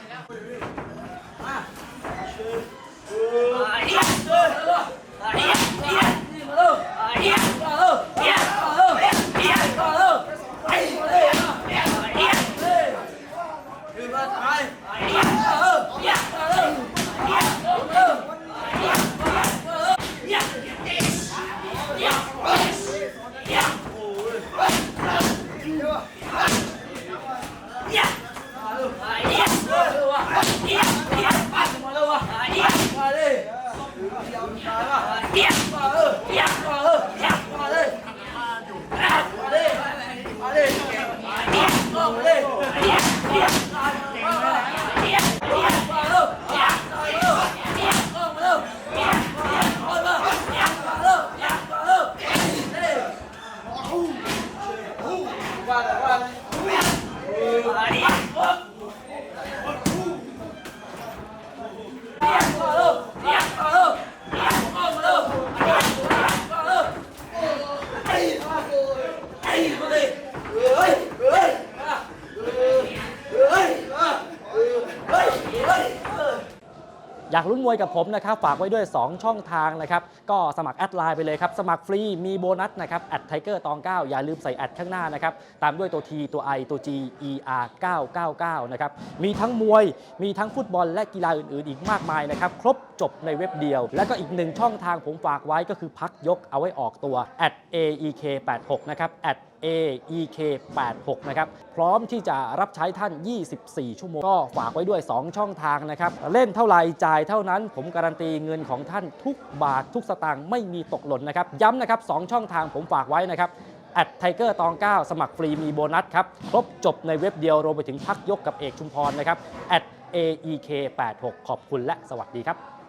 Hey! เปียกมาเออเปียกมาเออเปียกมาเลยมาเลยมาเลยเปียกมาเลยเปียกเปียกมาเลยเปียกเปียกมาเลยเปียกมาเลยเปียกมาเลยเปียกมาเลยเปียกมาเลยเปียกมาเลยเฮ้ยว่าแต่ว่า อยากรุ้นมวยกับผมนะครับ ฝากไว้ด้วย 2 ช่องทางนะครับ ก็สมัครแอดไลน์ไปเลยครับ สมัครฟรีมีโบนัสนะครับแอดไทเกอร์ตอง 9 อย่าลืมใส่แอดข้างหน้านะครับ ตามด้วยตัว T ตัว I ตัว G E R 999 นะครับ มีทั้งมวย มีทั้งฟุตบอลและกีฬาอื่น ๆ อีกมากมายนะครับ ครบจบในเว็บเดียว แล้วก็อีกหนึ่งช่องทางผมฝากไว้ก็คือพักยกเอาไว้ออกตัว at aek 8 6 นะครับ at aek 8 6 นะครับ พร้อมที่จะรับใช้ท่าน 24 ชั่วโมง ก็ฝากไว้ด้วย 2 ช่องทางนะครับ เล่นเท่าไหร่จ่ายเท่านั้น ผมการันตีเงินของท่านทุกบาททุกสตางค์ไม่มีตกหล่นนะครับ ย้ำนะครับ 2 ช่องทางผมฝากไว้นะครับแอดไทเกอร์ตอง 9 สมัครฟรีมีโบนัสครับ ครบจบในเว็บเดียวรวมไปถึงพักยกกับเอกชุมพรนะครับ at aek 8 6 ขอบคุณและสวัสดีครับ